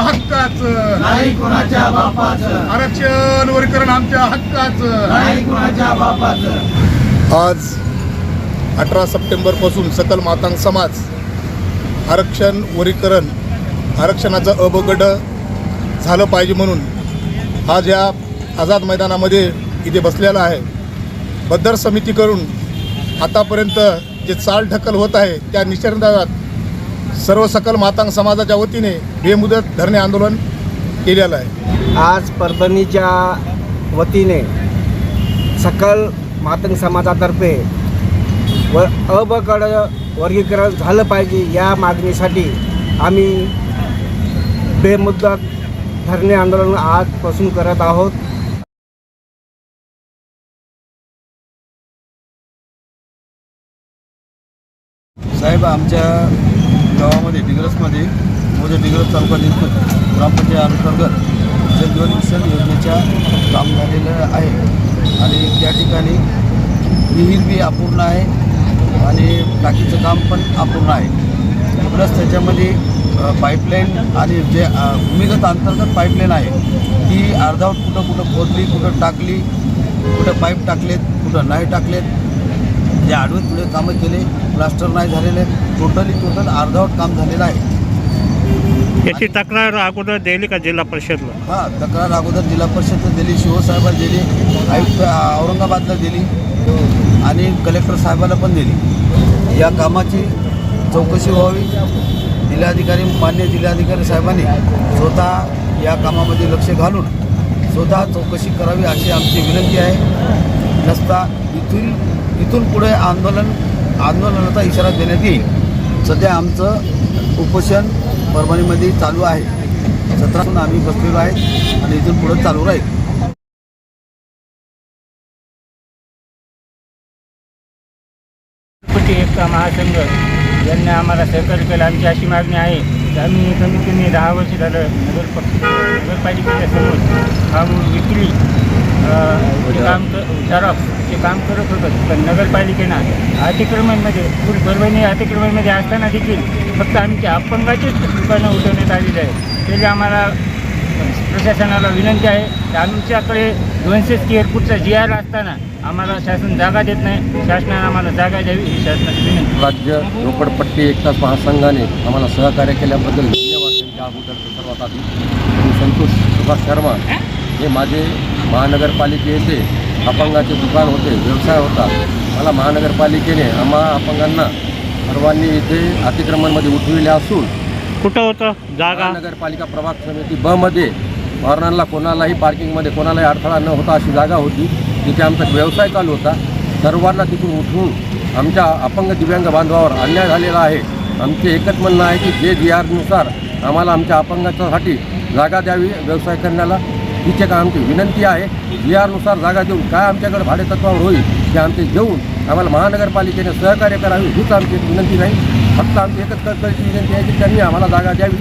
हक्काचं. नाही कुणाच्या बापाचं. आरक्षण वर्गीकरण आमच्या हक्काचं. नाही कुणाच्या बापाचं. आज अठरा सप्टेंबरपासून सकल मातांग समाज आरक्षण वरीकरण आरक्षणाचं अबगड झालं पाहिजे म्हणून आज या आझाद मैदानामध्ये इथे बसलेला आहे. बद्दर समिती करून आतापर्यंत जे चाल ढकल होत आहे त्या निषेधात सर्व सकल मातांग समाजाच्या वतीने बेमुदत धरणे आंदोलन केलेलं आहे. आज परभणीच्या वतीने सकल मातंग समाजातर्फे व अबकड वर्गीकरण झालं पाहिजे या मागणीसाठी आम्ही बेमुदत धरणे आंदोलन आजपासून करत आहोत. साहेब आमच्या गावामध्ये डिग्रसमध्ये मोजे डिग्रस तालुका दिनपूर ग्रामपंचायत अंतर्गत जलजीवन मिशन योजनेच्या काम झालेलं आहे. आणि त्या ठिकाणी विहीर बी अपूर्ण आहे आणि टाकीचं काम पण अपूर्ण आहे. प्लस त्याच्यामध्ये पाईपलाईन आणि जे भूमिगत अंतर्गत पाईपलाईन आहे ती अर्धावट कुठं कुठं खोदली कुठं टाकली कुठं पाईप टाकलेत कुठं नाही टाकलेत जे आडवे पुढे कामं केले प्लास्टर नाही झालेले टोटली टोटल अर्धावट काम झालेलं आहे. याची तक्रार अगोदर दिली का जिल्हा परिषदला? हां तक्रार अगोदर जिल्हा परिषदला दिली शिवसाहेबाला दिली आयुक्त औरंगाबादला दिली आणि कलेक्टर साहेबाला पण दिली. या कामाची चौकशी व्हावी. जिल्हाधिकारी मान्य जिल्हाधिकारी साहेबांनी स्वतः या कामामध्ये लक्ष घालून स्वतः चौकशी करावी अशी आमची विनंती आहे. नसता इथून इथून पुढे आंदोलन आंदोलनाचा इशारा देण्यात येईल. सध्या आमचं उपोषण परभणीमध्ये चालू आहे. सत्रातून आम्ही बसलेलो आहे आणि इथून पुढे चालू राहील. एकता महासंघ? यांनी आम्हाला सहकार्य केलं आमची अशी मागणी आहे की आम्ही कमीत कमी दहा वर्ष झालं नगर नगरपालिकेच्या समोर. विक्री काम चे काम झेरॉक्सचे काम करत होतं पण नगरपालिकेनं अतिक्रमणमध्ये फुल परभणी अतिक्रमणमध्ये असताना देखील फक्त आमच्या अपंगाचीच दुकानं उठवण्यात आलेली आहे त्याची आम्हाला प्रशासनाला विनंती आहे की आमच्याकडे दोनशे स्क्वेअर फूटचा जी आर असताना आम्हाला शासन जागा देत नाही. शासनाने आम्हाला जागा द्यावी ही शासनाची विनंती राज्य झोपडपट्टी एकताच महासंघाने आम्हाला सहकार्य केल्याबद्दल धन्यवाद. त्यांच्या अगोदर सर्वात आधी. संतोष सुभाष शर्मा. हे माझे महानगरपालिके येथे अपंगाचे दुकान होते व्यवसाय होता. मला महानगरपालिकेने आम्हा अपंगांना सर्वांनी इथे अतिक्रमणमध्ये उठविले असून कुठं होतं? जागा? महानगरपालिका प्रभाग समिती ब मध्ये हॉर्नरला कोणालाही पार्किंगमध्ये कोणालाही अडथळा न होता अशी जागा होती. तिथे आमचा व्यवसाय चालू होता. सर्वांना तिथून उठवून आमच्या अपंग दिव्यांग बांधवावर अन्याय झालेला आहे. आमचे एकच म्हणणं आहे की जे जी आरनुसार आम्हाला आमच्या अपंगाच्यासाठी जागा द्यावी व्यवसाय करण्याला. इथे का आमची विनंती आहे? जी जागा देऊन काय आमच्याकडे भाडेतत्वावर होईल ते आमचे घेऊन आम्हाला महानगरपालिकेने सहकार्य करावी हीच आमची विनंती नाही. फक्त आमची एकच कळकळीची विनंती आहे की त्यांनी आम्हाला जागा द्यावी.